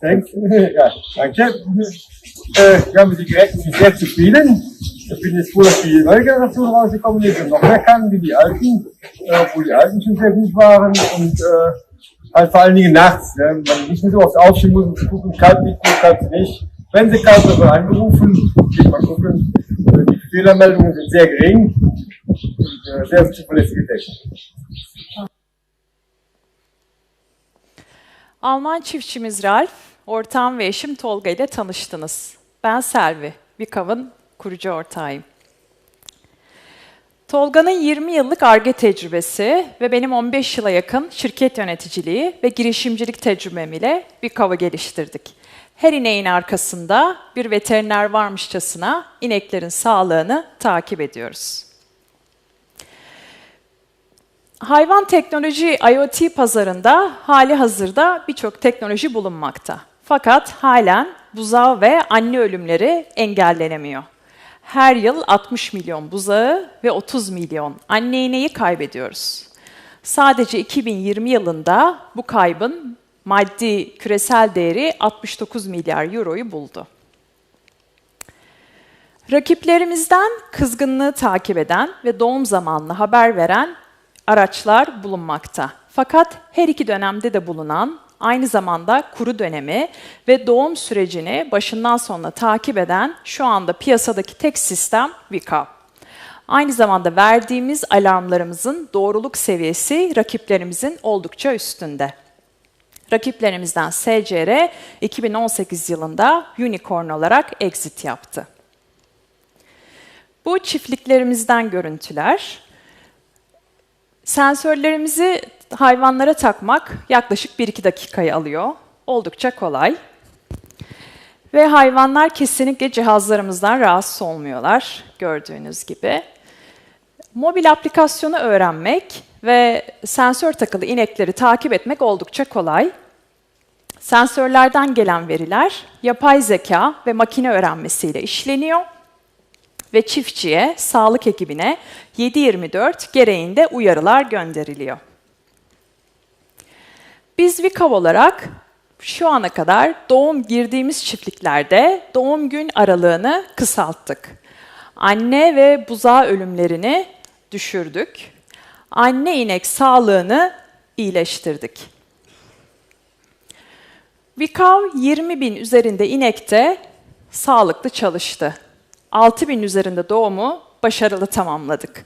Thanks. ja, danke. Äh, wir haben die direkt mich sehr zufrieden. Ich bin jetzt froh, dass die neue Generation rausgekommen ist und noch mehr kann wie die alten, äh, obwohl die alten schon sehr gut waren und äh, halt vor allen Dingen nachts, ne? man nicht mehr so oft aufstehen muss und zu gucken, kalt nicht gut, kalt nicht. Wenn sie kalt wird, angerufen, geht mal gucken. Äh, Die Fehlermeldungen sind sehr gering und äh, sehr zuverlässige Technik. Alman çiftçimiz Ralf, ortağım ve eşim Tolga ile tanıştınız. Ben Selvi, Vikav'ın kurucu ortağıyım. Tolga'nın 20 yıllık ARGE tecrübesi ve benim 15 yıla yakın şirket yöneticiliği ve girişimcilik tecrübem ile Vikav'ı geliştirdik. Her ineğin arkasında bir veteriner varmışçasına ineklerin sağlığını takip ediyoruz. Hayvan teknoloji IoT pazarında hali hazırda birçok teknoloji bulunmakta. Fakat halen buzağı ve anne ölümleri engellenemiyor. Her yıl 60 milyon buzağı ve 30 milyon anne ineği kaybediyoruz. Sadece 2020 yılında bu kaybın maddi küresel değeri 69 milyar euroyu buldu. Rakiplerimizden kızgınlığı takip eden ve doğum zamanlı haber veren araçlar bulunmakta. Fakat her iki dönemde de bulunan, aynı zamanda kuru dönemi ve doğum sürecini başından sonuna takip eden şu anda piyasadaki tek sistem Vikav. Aynı zamanda verdiğimiz alarmlarımızın doğruluk seviyesi rakiplerimizin oldukça üstünde. Rakiplerimizden SCR 2018 yılında unicorn olarak exit yaptı. Bu çiftliklerimizden görüntüler. Sensörlerimizi hayvanlara takmak yaklaşık 1-2 dakikayı alıyor. Oldukça kolay. Ve hayvanlar kesinlikle cihazlarımızdan rahatsız olmuyorlar gördüğünüz gibi. Mobil aplikasyonu öğrenmek ve sensör takılı inekleri takip etmek oldukça kolay. Sensörlerden gelen veriler yapay zeka ve makine öğrenmesiyle işleniyor ve çiftçiye, sağlık ekibine 7-24 gereğinde uyarılar gönderiliyor. Biz Vikav olarak şu ana kadar doğum girdiğimiz çiftliklerde doğum gün aralığını kısalttık. Anne ve buzağı ölümlerini düşürdük. Anne inek sağlığını iyileştirdik. Vikav 20 bin üzerinde inekte sağlıklı çalıştı. 6 bin üzerinde doğumu başarılı tamamladık.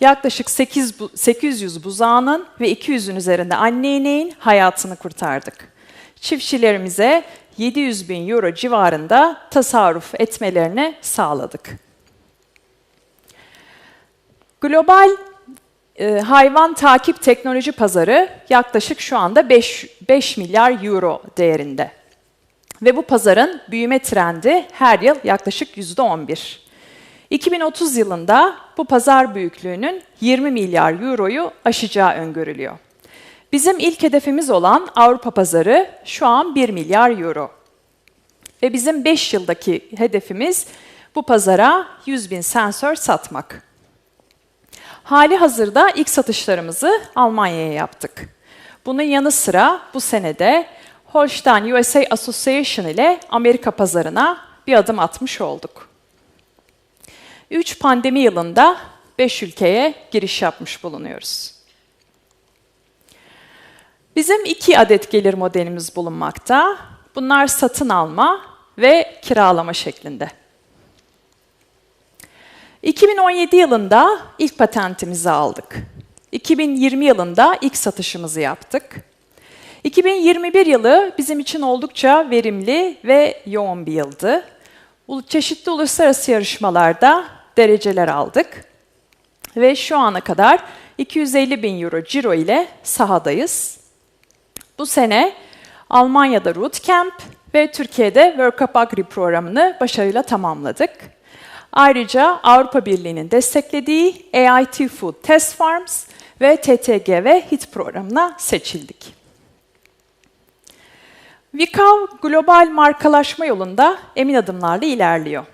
Yaklaşık 8, bu- 800 buzağının ve 200'ün üzerinde anne ineğin hayatını kurtardık. Çiftçilerimize 700 bin euro civarında tasarruf etmelerini sağladık. Global e, hayvan takip teknoloji pazarı yaklaşık şu anda 5, 5 milyar euro değerinde. Ve bu pazarın büyüme trendi her yıl yaklaşık %11. 2030 yılında bu pazar büyüklüğünün 20 milyar euroyu aşacağı öngörülüyor. Bizim ilk hedefimiz olan Avrupa pazarı şu an 1 milyar euro. Ve bizim 5 yıldaki hedefimiz bu pazara 100 bin sensör satmak. Hali hazırda ilk satışlarımızı Almanya'ya yaptık. Bunun yanı sıra bu senede Holstein USA Association ile Amerika pazarına bir adım atmış olduk. 3 pandemi yılında 5 ülkeye giriş yapmış bulunuyoruz. Bizim iki adet gelir modelimiz bulunmakta. Bunlar satın alma ve kiralama şeklinde. 2017 yılında ilk patentimizi aldık. 2020 yılında ilk satışımızı yaptık. 2021 yılı bizim için oldukça verimli ve yoğun bir yıldı. Çeşitli uluslararası yarışmalarda dereceler aldık. Ve şu ana kadar 250 bin euro ciro ile sahadayız. Bu sene Almanya'da Rootcamp ve Türkiye'de World Cup Agri programını başarıyla tamamladık. Ayrıca Avrupa Birliği'nin desteklediği AIT Food Test Farms ve TTGV HIT programına seçildik. Vikav global markalaşma yolunda emin adımlarla ilerliyor.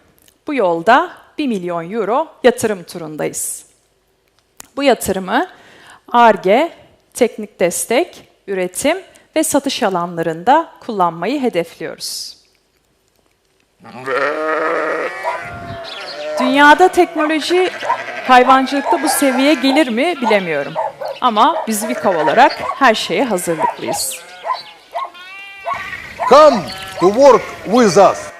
Bu yolda 1 milyon euro yatırım turundayız. Bu yatırımı ARGE, teknik destek, üretim ve satış alanlarında kullanmayı hedefliyoruz. Dünyada teknoloji hayvancılıkta bu seviyeye gelir mi bilemiyorum. Ama biz Vikov olarak her şeye hazırlıklıyız. Come to work with us.